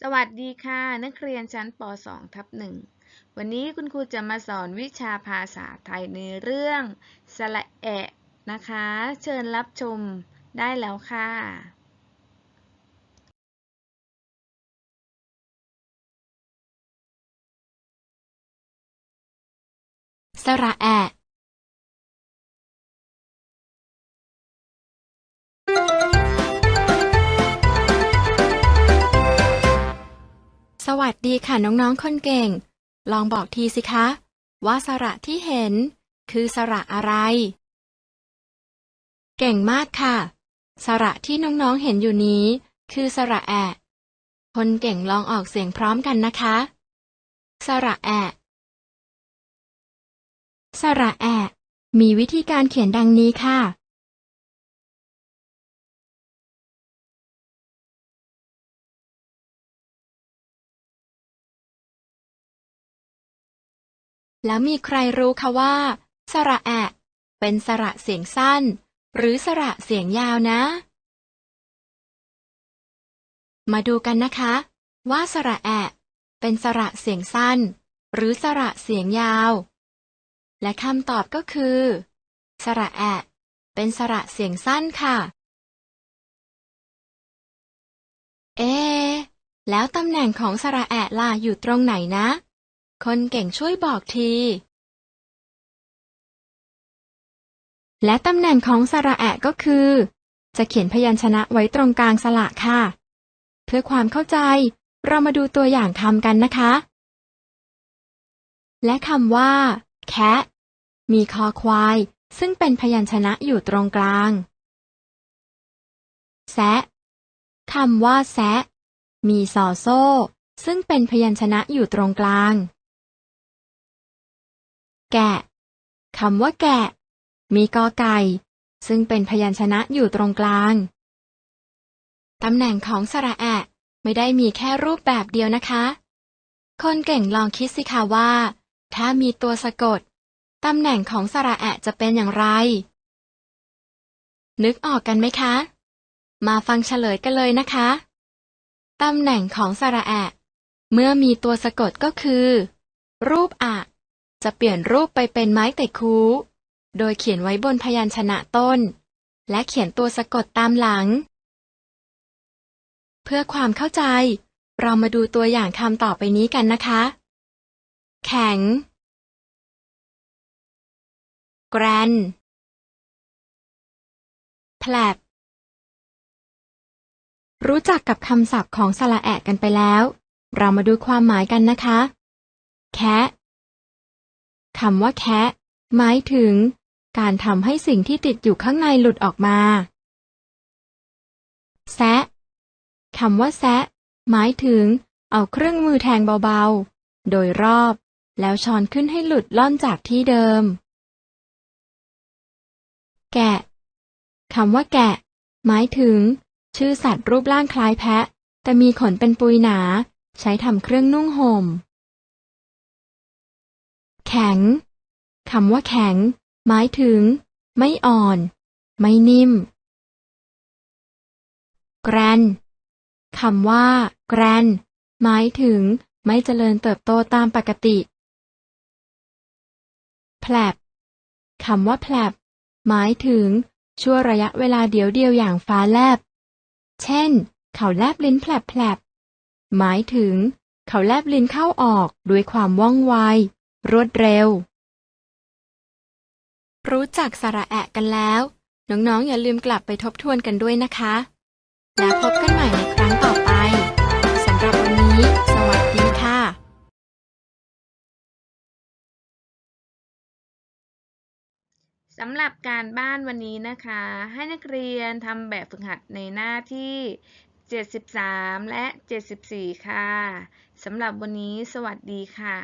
สวัสดีค่ะ นักเรียนชั้นป .2 ทับ1วันนี้คุณครูจะมาสอนวิชาภาษาไทยในเรื่องสระแอะนะคะ เชิญรับชมได้แล้วค่ะสระแอะ สวัสดีค่ะน้องๆคนเก่ง ลองบอกทีสิคะ ว่าสระที่เห็น คือสระอะไร เก่งมากค่ะ สระที่น้องๆเห็นอยู่นี้ คือสระแอะ คนเก่งลองออกเสียงพร้อมกันนะคะ สระแอะสระแอะ มีวิธีการเขียนดังนี้ค่ะ แล้วมีใครรู้คะว่า สระแอะ เป็นสระเสียงสั้น หรือสระเสียงยาวนะ มาดูกันนะคะ ว่าสระแอะ เป็นสระเสียงสั้น หรือสระเสียงยาว และคำตอบก็คือ สระแอะเป็นสระเสียงสั้นค่ะ เอะแล้วตำแหน่งของสระแอะล่ะอยู่ตรงไหนนะ คนเก่งช่วยบอกที และตำแหน่งของสระแอะก็คือ จะเขียนพยัญชนะไว้ตรงกลางสระค่ะ เพื่อความเข้าใจเรามาดูตัวอย่างคำกันนะคะ และคำว่า แคะมีคอควาย ซึ่งเป็นพยัญชนะอยู่ตรงกลาง แซะคำว่าแซะมีซอโซ่ ซึ่งเป็นพยัญชนะอยู่ตรงกลาง แกะคำว่าแกะ มีกอไก่ ซึ่งเป็นพยัญชนะอยู่ตรงกลาง ตำแหน่งของสระแอะไม่ได้มีแค่รูปแบบเดียวนะคะ คนเก่งลองคิดสิคะว่า ถ้ามีตัวสะกด ตำแหน่งของสระแอะจะเป็นอย่างไร นึกออกกันไหมคะ มาฟังเฉลยกันเลยนะคะ ตำแหน่งของสระแอะเมื่อมีตัวสะกดก็คือ รูปอะ จะเปลี่ยนรูปไปเป็นไม้แต่คูโดยเขียนไว้บนพยัญชนะต้น และเขียนตัวสะกดตามหลัง เพื่อความเข้าใจ เรามาดูตัวอย่างคำต่อไปนี้กันนะคะ แข็ง แกรนแผลบรู้จักกับคำศัพท์ของสระแอะกันไปแล้ว เรามาดูความหมายกันนะคะ แคะ คำว่าแคะ หมายถึง การทำให้สิ่งที่ติดอยู่ข้างในหลุดออกมา แซะคำว่าแซะ หมายถึง เอาเครื่องมือแทงเบาๆ โดยรอบ แล้วช้อนขึ้นให้หลุดล่อนจากที่เดิม แกะคำว่าแกะ หมายถึง ชื่อสัตว์รูปร่างคล้ายแพะ แต่มีขนเป็นปุยหนา ใช้ทำเครื่องนุ่งห่ม แข็ง คำว่าแข็ง หมายถึง ไม่อ่อน ไม่นิ่ม แกรนคำว่า แกรนหมายถึง ไม่เจริญเติบโตตามปกติ แผลบคำว่าแผลบหมายถึง ชั่วระยะเวลาเดียวเดียวอย่างฟ้าแลบ เช่น เขาแลบลิ้นแผลบๆหมายถึง เขาแลบลิ้นเข้าออกด้วยความว่องไว รวดเร็ว รู้จักสระแอะกันแล้ว น้องๆ อย่าลืมกลับไปทบทวนกันด้วยนะคะ แล้วพบกันใหม่ในครั้งต่อไปสำหรับวันนี้ สวัสดีค่ะสำหรับการบ้านวันนี้นะคะ ให้นักเรียนทำแบบฝึกหัดในหน้าที่ 73 และ 74 ค่ะ สำหรับวันนี้สวัสดีค่ะ